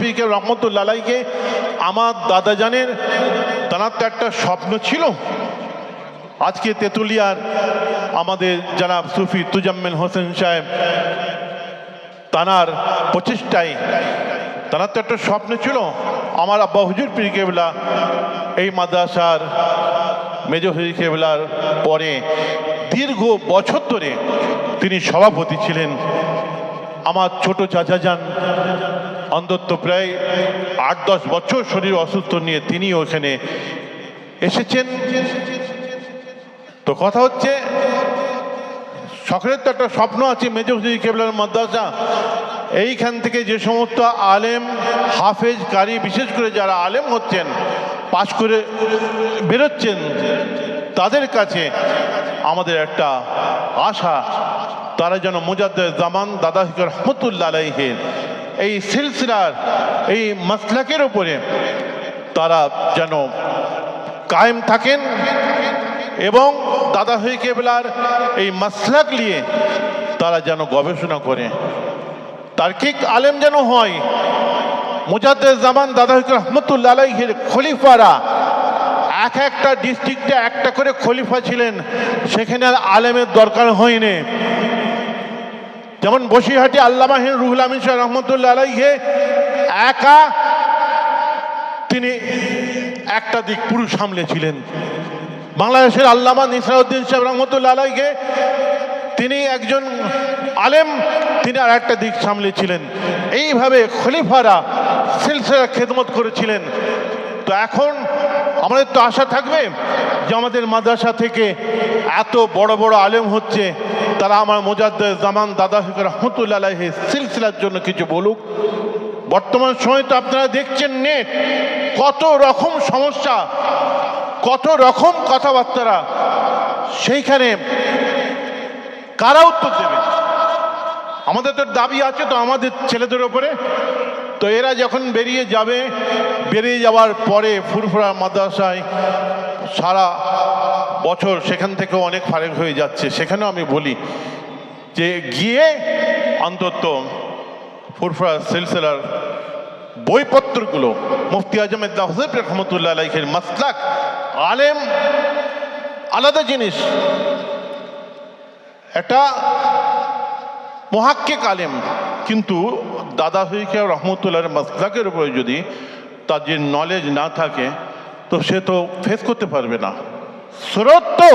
ফিরকে রহমতুল্লাহকে আমার দাদা জানের তার তো একটা স্বপ্ন ছিল। আজকে তেঁতুলিয়ার আমাদের জানাব সুফি তুজাম্মেল হোসেন সাহেব তানার প্রচেষ্টায় তার তো একটা স্বপ্ন ছিল। আমার আব্বা হুজুর পীর কেবলা এই মাদ্রাসার মেজ হুজুর কেবলার পরে দীর্ঘ বছর ধরে তিনি সভাপতি ছিলেন। আমার ছোট চাচা যান অন্তত প্রায় আট দশ বছর শরীর অসুস্থ নিয়ে তিনি ওখানে এসেছেন। তো কথা হচ্ছে সকলের তো একটা স্বপ্ন আছে মেজহুদি কেবলার মাদ্রাসা। এইখান থেকে যে সমস্ত আলেম, হাফেজ, কারি, বিশেষ করে যারা আলেম হচ্ছেন, পাশ করে বেরোচ্ছেন, তাদের কাছে আমাদের একটা আশা, তারা যেন মুজাদ্দের জামান দাদা রহমতুল্লাহ আলাইহের এই সিলসিলার, এই মাসলাকের ওপরে তারা যেন কায়েম থাকেন এবং দাদা হয়ে কেবলার এই মাসলাক নিয়ে তারা যেন গবেষণা করে। তার্কিক আলেম যেন হয় মুজাদ্দের জামান দাদা হইকে রহমতুল্লাহ আলাইহের খলিফারা এক একটা ডিস্ট্রিক্টে একটা করে খলিফা ছিলেন, সেখানে আলেমের দরকার হয়নি। যেমন বসিরহাটি আল্লামাহিন রুহুল আমিন শাহ রহমতুল্লাহ আলাইহে, একা তিনি একটা দিক পুরুষ সামলেছিলেন বাংলাদেশের আল্লামা নিসরাউদ্দিন সাহেব রহমতুল্লাহ আলাইকে তিনি একজন আলেম, তিনি আর একটা দিক সামলেছিলেন এইভাবে খলিফারা সিলসিলা খেদমত করেছিলেন। তো এখন আমাদের তো আশা থাকবে যে আমাদের মাদ্রাসা থেকে এত বড় বড় আলেম হচ্ছে তারা আমার মোজাদ্দ জামান দাদা রহমতুল্লাহ সিলসিলার জন্য কিছু বলুক। বর্তমান সময় তো আপনারা দেখছেন নেট, কত রকম সমস্যা, কত রকম কথাবার্তারা সেইখানে কারা উত্তর দেবে? আমাদের তো দাবি আছে তো আমাদের ছেলেদের ওপরে তো এরা যখন বেরিয়ে যাবে, বেরিয়ে যাওয়ার পরে ফুরফুরা মাদ্রাসায় সারা বছর সেখান থেকে অনেক ফারেক হয়ে যাচ্ছে। সেখানেও আমি বলি যে গিয়ে অন্তত ফুরফুরা সিলসিলার বইপত্রগুলো মুফতি আজমের দাহজেব রহমতুল্লাহ আলাইহের মাসলাক আলেম আলাদা জিনিস। এটা মহাক্কিক আলেম, কিন্তু দাদা হইকে রহমতুল্লাহ মাসলাকের উপরে যদি তার যে নলেজ না থাকে, তো সে তো ফেস করতে পারবে না। স্রোত তো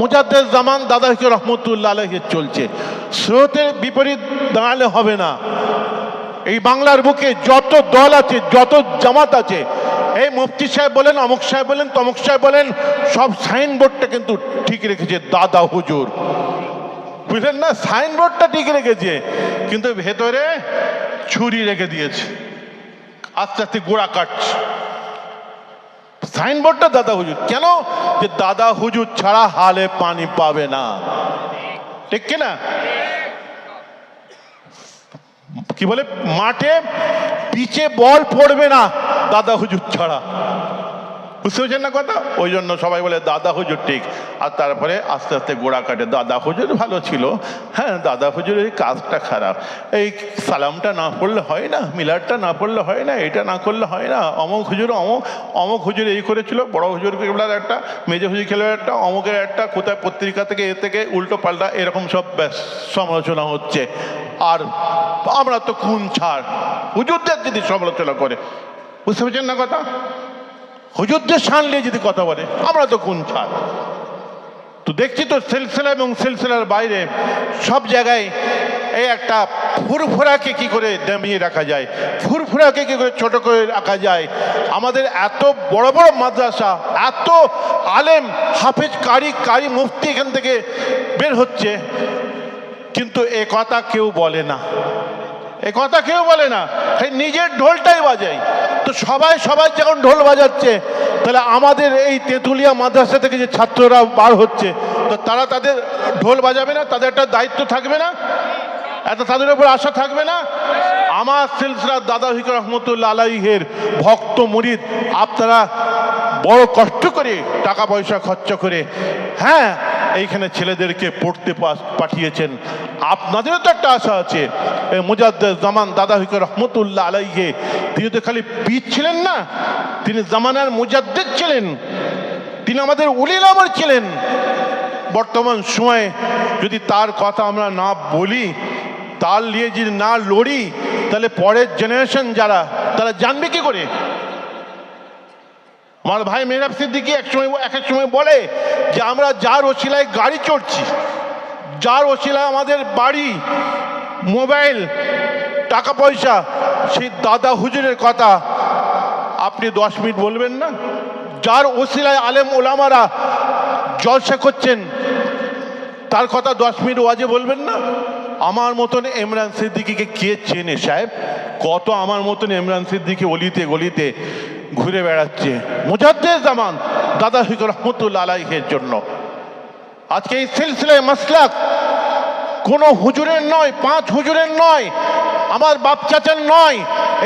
মুজাদ্দের জামান দাদা হইকে রহমতুল্লাহ আলহে চলছে। স্রোতের বিপরীত দাঁড়ালে হবে না। এই বাংলার বুকে যত দল আছে, যত জামাত আছে, এই মুফতি সাহেব বলেন, অমুক সাহেব বলেন, তমুক সাহেব বলেন, সব সাইনবোর্ডটা কিন্তু ঠিক রেখেছে দাদা হুজুর। বুঝলেন না? সাইনবোর্ডটা ঠিক রেখেছে, কিন্তু ভেতরে ছুরি রেখে দিয়েছে। আস্তে আস্তে গোড়া কাটছে। সাইনবোর্ডটা দাদা হুজুর। কেন? যে দাদা হুজুর ছাড়া হালে পানি পাবে না। ঠিক কিনা? কি বলে? মাঠে, পিচে বল পড়বে না দাদা হুজুর ছাড়া। বুঝতে পারছেন না কথা? ওই জন্য সবাই বলে, দাদা হুজুর ঠিক। আর তারপরে আস্তে আস্তে গোড়া কাটে, দাদা হুজুর ভালো ছিল। হ্যাঁ দাদা হুজুরের কাজটা খারাপ। এই সালামটা না পড়লে হয় না মিলারটা না পড়লে হয় না, এটা না করলে হয় না। অমুক হুজুর, অমুক অমুক হুজুর এই করেছিল, বড় হুজুর কেবলার একটা, মেজে হুজুর খেলার একটা, অমুকের একটা, কোথায় পত্রিকা থেকে, এ থেকে, উল্টো পাল্টা এরকম সব সমালোচনা হচ্ছে। আর আমরা তো খুন ছাড়। হুজুরদের যদি সমালোচনা করে, বুঝতে পারছেন না কথা? হুজুরদের নিয়ে যদি কথা বলে, আমরা তো কোন ছাড় তো দেখছি তো সিলসিলা এবং সিলসিলার বাইরে সব জায়গায় এই একটা ফুরফুরাকে কি করে দামিয়ে রাখা যায়, ফুরফুরাকে কি করে ছোট করে রাখা যায়। আমাদের এত বড় বড় মাদ্রাসা, এত আলেম, হাফেজ, কারি কারি, মুফতি এখান থেকে বের হচ্ছে, কিন্তু এ কথা কেউ বলে না। এ কথা কেউ বলে না নিজের ঢোলটাই বাজায়। সবাই সবাই যখন ঢোল বাজাচ্ছে, তাহলে আমাদের এই তেঁতুলিয়া মাদ্রাসা থেকে যে ছাত্ররা বার হচ্ছে, তো তারা তাদের ঢোল বাজাবে না, তাদের একটা দায়িত্ব থাকবে না, এত তাদের উপর আশা থাকবে না। আমার সিলসরা দাদা হিকর রহমতুল্লা আলাইহের ভক্ত মুরিদ, আপনারা বড় কষ্ট করে টাকা পয়সা খরচা করে হ্যাঁ এইখানে ছেলেদেরকে পড়তে পাঠিয়েছেন। আপনাদেরও তো একটা আশা আছে। মুজাদ্দের জামান দাদা হিকে রহমতুল্লাহ আলাইহে, তিনি তো খালি পীর ছিলেন না, তিনি জামানার মুজাদ্দের ছিলেন, তিনি আমাদের উলিল আমর ছিলেন। বর্তমান সময়ে যদি তার কথা আমরা না বলি তার নিয়ে যদি না লড়ি, তাহলে পরের জেনারেশন যারা, তারা জানবে কি করে? আমার ভাই মেহরাব সিদ্দিকি এক সময় এক এক সময় বলে যে, আমরা যার ওসিলায় গাড়ি চড়ছি, যার ওসিলায় আমাদের বাড়ি, মোবাইল, টাকা পয়সা, সেই দাদা হুজুরের কথা আপনি দশ মিনিট বলবেন না? যার ওসিলায় আলেম ওলামারা জলসা করছেন, তার কথা দশ মিনিট ওয়াজে বলবেন না? আমার মতন ইমরান সিদ্দিকিকে কে চেনে সাহেব? কত আমার মতন ইমরান সিদ্দিকি অলিতে গলিতে ঘুরে বেড়াচ্ছে। মুজাদ্দের জামান, দাদা হিক রহমতুল্লা আলাইহের জন্য। আজকে এই সিলসিলায় মাসলাক কোনো হুজুরের নয়, পাঁচ হুজুরের নয়, আমার বাপ চাচার নয়,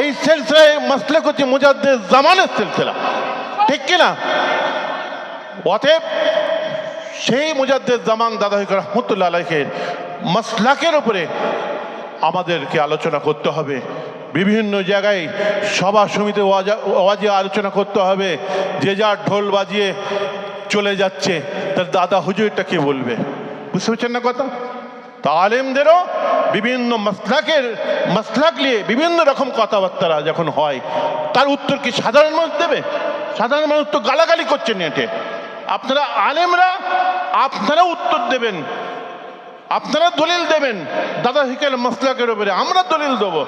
এই সিলসিলায় মাসলাক হচ্ছে মুজাদ্দের জামানের সিলসিলা। ঠিক কিনা অতএব সেই মুজাদ্দের জামান, দাদা হিক রহমতুল্লাহ আলাইহের মাসলাকের উপরে আমাদেরকে আলোচনা করতে হবে। বিভিন্ন জায়গায় সভা সমিতি ওয়াজা- আলোচনা করতে হবে। যে যার ঢোল বাজিয়ে চলে যাচ্ছে, তার দাদা হুজুরটা কে বলবে? বুঝতে পারছেন না কথা? তা আলেমদেরও বিভিন্ন মাসলাকের, মাসলাক নিয়ে বিভিন্ন রকম কথাবার্তা যখন হয়, তার উত্তর কি সাধারণ মানুষ দেবে? সাধারণ মানুষ তো গালাগালি করছে নেটে। আপনারা আলেমরা আপনারা উত্তর দেবেন। আপনারা দলিল দেবেন। দাদা হিকেল মাসলাকের উপরে আমরা দলিল দেবো।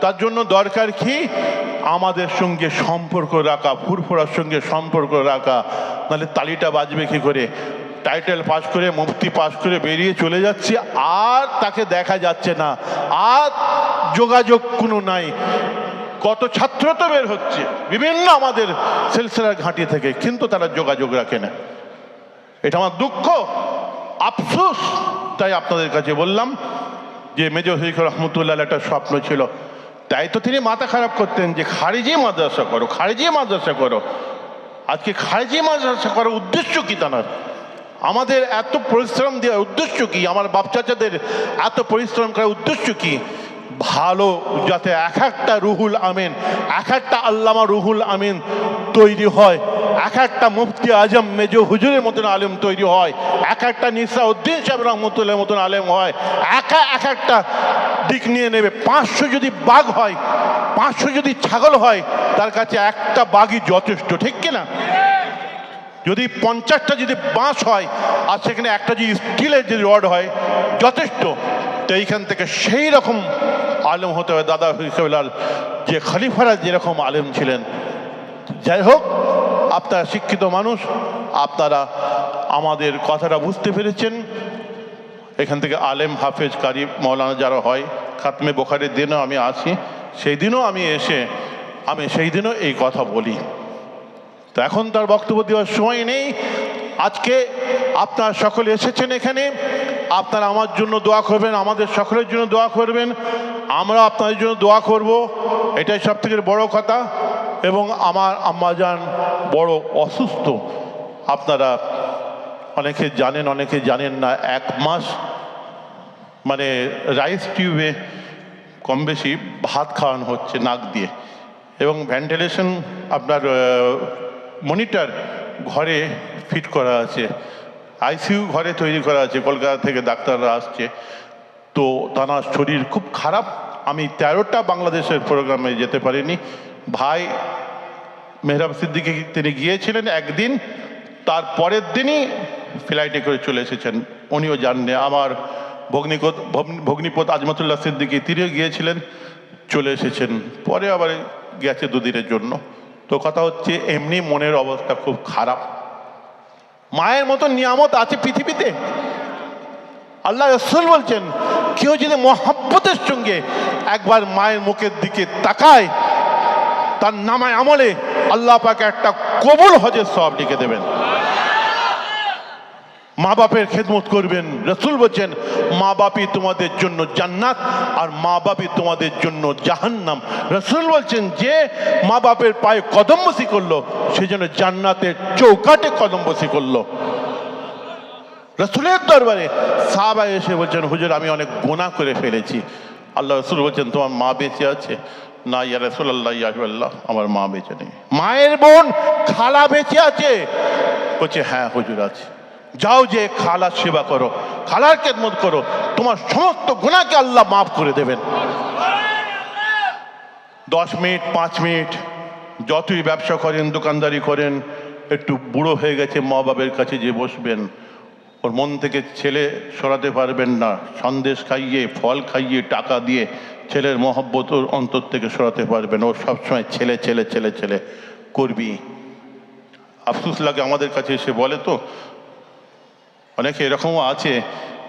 তার জন্য দরকার কি? আমাদের সঙ্গে সম্পর্ক রাখা, ফুরফুরার সঙ্গে সম্পর্ক রাখা। নাহলে তালিটা বাজবে কি করে? টাইটেল পাশ করে মুফতি পাশ করে বেরিয়ে চলে যাচ্ছে। আর তাকে দেখা যাচ্ছে না। আর যোগাযোগ কোনো নাই। কত ছাত্র তো বের হচ্ছে। বিভিন্ন আমাদের সিলসিলার ঘাঁটি থেকে, কিন্তু তারা যোগাযোগ রাখে না। এটা আমার দুঃখ। আফসোস। তাই আপনাদের কাছে বললাম যে মেজর শরীফ রহমতুল্লাহ একটা স্বপ্ন ছিল। তাই তো তিনি মাথা খারাপ করতেন যে খারিজি মাদ্রাসা করো, খারিজি মাদ্রাসা করো। আজকে খারিজি মাদ্রাসা করার উদ্দেশ্য কি তার আমাদের এত পরিশ্রম দেওয়ার উদ্দেশ্য কি? আমার বাপচাচাদের এত পরিশ্রম করার উদ্দেশ্য কি? ভালো, যাতে এক একটা রুহুল আমিন, এক একটা আল্লামা রুহুল আমিন তৈরি হয়। এক একটা মুফতি আজম মেজো হুজুরের মতন আলেম তৈরি হয়। এক একটা নিসা উদ্দিন সাহেব রহমতুল্লাহ মতন আলেম হয়। একা, এক একটা দিক নিয়ে নেবে। পাঁচশো যদি বাঘ হয়, পাঁচশো যদি ছাগল হয়, তার কাছে একটা বাঘই যথেষ্ট, ঠিক কিনা? যদি পঞ্চাশটা যদি বাঁশ হয়, আর সেখানে একটা যদি স্টিলের যদি রড হয়, যথেষ্ট। তো এইখান থেকে সেই রকম আলেম হতে হবে, দাদা হিসাবেলাল যে খলিফারা যেরকম আলেম ছিলেন। যাই হোক, আপনারা শিক্ষিত মানুষ, আপনারা আমাদের কথাটা বুঝতে পেরেছেন। এখান থেকে আলেম হাফেজ কারি মৌলানা যারা হয়, খাতমে বোখারের দিনও আমি আসি সেই দিনও আমি এসে, আমি সেই দিনও এই কথা বলি। তো এখন তার বক্তব্য দেওয়ার সময় নেই। আজকে আপনারা সকলে এসেছেন এখানে। আপনারা আমার জন্য দোয়া করবেন, আমাদের সকলের জন্য দোয়া করবেন। আমরা আপনাদের জন্য দোয়া করব। এটাই সব থেকে বড় কথা এবং আমার আম্মাজান বড় অসুস্থ। আপনারা অনেকে জানেন অনেকে জানেন না, এক মাস মানে রাইস টিউবে কম বেশি ভাত খাওয়ানো হচ্ছে নাক দিয়ে। এবং ভেন্টিলেশন আপনার মনিটর ঘরে ফিট করা আছে। আইসিইউ ঘরে তৈরি করা আছে, কলকাতা থেকে ডাক্তাররা আসছে। তো তার শরীর খুব খারাপ। আমি তেরোটা বাংলাদেশের প্রোগ্রামে যেতে পারিনি। ভাই মেহরাব সিদ্দিকি তিনি গিয়েছিলেন একদিন, তার পরের দিনই ফ্লাইটে করে চলে এসেছেন। উনিও জাননি আমার ভগ্নিপত ভগ্নিপত আজমতুল্লাহ সিদ্দিকি তিনিও গিয়েছিলেন, চলে এসেছেন। পরে আবার গেছে দুদিনের জন্য। তো কথা হচ্ছে, এমনি মনের অবস্থা খুব খারাপ। মায়ের মতো নিয়ামত আছে পৃথিবীতে। আল্লাহ রসুল বলছেন, কেউ যদি মহাব্বতের সঙ্গে একবার মায়ের মুখের দিকে তাকায়, তার নামায় আমলে আল্লাহ পাকে একটা কবুল হজের সব লিখে দেবেন। মা বাপের খেদমত করবেন। রসুল বলছেন, মা বাপই তোমাদের জন্য জান্নাত আর মা বাপই তোমাদের জন্য জাহান্নাম। রসুল বলছেন যে মা বাপের পায়ে কদম বসি করল সেই জন্য জান্নাতের চৌকাটে কদম বসি করল। রসুলের দরবারে সাহাবা এসে বলছেন, হুজুর, আমি অনেক গোনা করে ফেলেছি। আল্লাহ রসুল বলছেন, তোমার মা বেঁচে আছে? না, ইয়া রসুল আল্লাহ ইয়াহুল্লাহ আমার মা বেঁচে নেই। মায়ের বোন খালা বেঁচে আছে? বলছে হ্যাঁ হুজুর, আছে। যাও যে খালার সেবা করো, খালার কেদমত করো, তোমার সমস্ত গুণাকে আল্লাহ মাফ করে দেবেন। দশ মিনিট, পাঁচ মিনিট, যতই ব্যবসা করেন, দোকানদারি করেন, একটু বুড়ো হয়ে গেছে মা বাবের কাছে যে বসবেন, ওর মন থেকে ছেলে সরাতে পারবেন না, সন্দেশ খাইয়ে, ফল খাইয়ে, টাকা দিয়ে ছেলের মহব্বত ওর অন্তর থেকে সরাতে পারবেন। ও সবসময় ছেলে ছেলে ছেলে ছেলে, করবি। আফসোস লাগে আমাদের কাছে এসে বলে তো অনেকে এরকমও আছে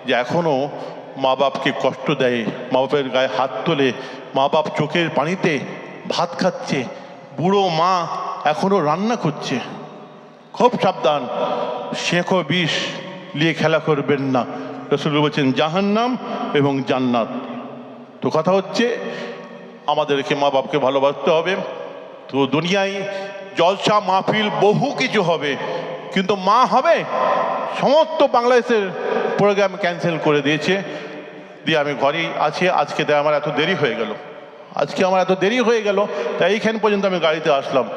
যে এখনও মা বাপকে কষ্ট দেয়, মা বাপের গায়ে হাত তোলে, মা বাপ চোখের পানিতে ভাত খাচ্ছে, বুড়ো মা এখনও রান্না করছে। খুব সাবধান, শেখো বিষ নিয়ে খেলা করবেন না। রসুল বলছেন, জাহান্নাম এবং জান্নাত। তো কথা হচ্ছে, আমাদেরকে মা বাপকে ভালোবাসতে হবে। তো দুনিয়ায় জলসা, মাহফিল বহু কিছু হবে। কিন্তু মা হবে সমস্ত বাংলাদেশের প্রোগ্রাম ক্যান্সেল করে দিয়েছে। দিয়ে আমি ঘরেই আছি, আজকে তাই আমার এত দেরি হয়ে গেল। আজকে আমার এত দেরি হয়ে গেল, তাই এইখান পর্যন্ত আমি গাড়িতে আসলাম।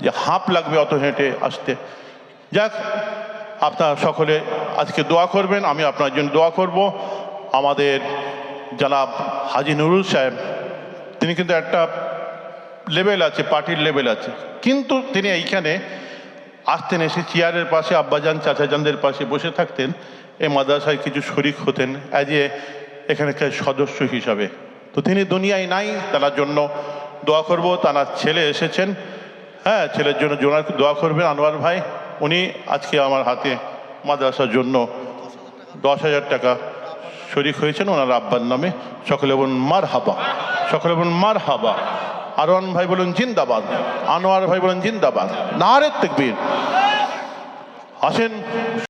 যে হাঁপ লাগবে অত হেঁটে আসতে। যাক, আপনার সকলে আজকে দোয়া করবেন, আমি আপনার জন্য দোয়া করব। আমাদের জনাব হাজি নুরুল সাহেব, তিনি কিন্তু একটা লেভেল আছে, পার্টির লেভেল আছে। কিন্তু তিনি এইখানে আসতেন, এসে চেয়ারের পাশে, আব্বাজান চাচাজানদের পাশে বসে থাকতেন। এই মাদ্রাসায় কিছু শরিক হতেন, অ্যাজ এ এখানকার সদস্য হিসাবে। তো তিনি দুনিয়ায় নাই, তার জন্য দোয়া করব। তার ছেলে এসেছেন। হ্যাঁ ছেলের জন্য জোনার দোয়া করবেন, আনোয়ার ভাই। উনি আজকে আমার হাতে মাদ্রাসার জন্য দশ হাজার টাকা শরিক হয়েছেন, ওনার আব্বার নামে। সকলে বলুন মার হাবা সকলে বলুন মার হাবা আরওয়ান ভাই বলুন জিন্দাবাদ। আনোয়ার ভাই বলুন জিন্দাবাদ। নারে তেকবীর। আসেন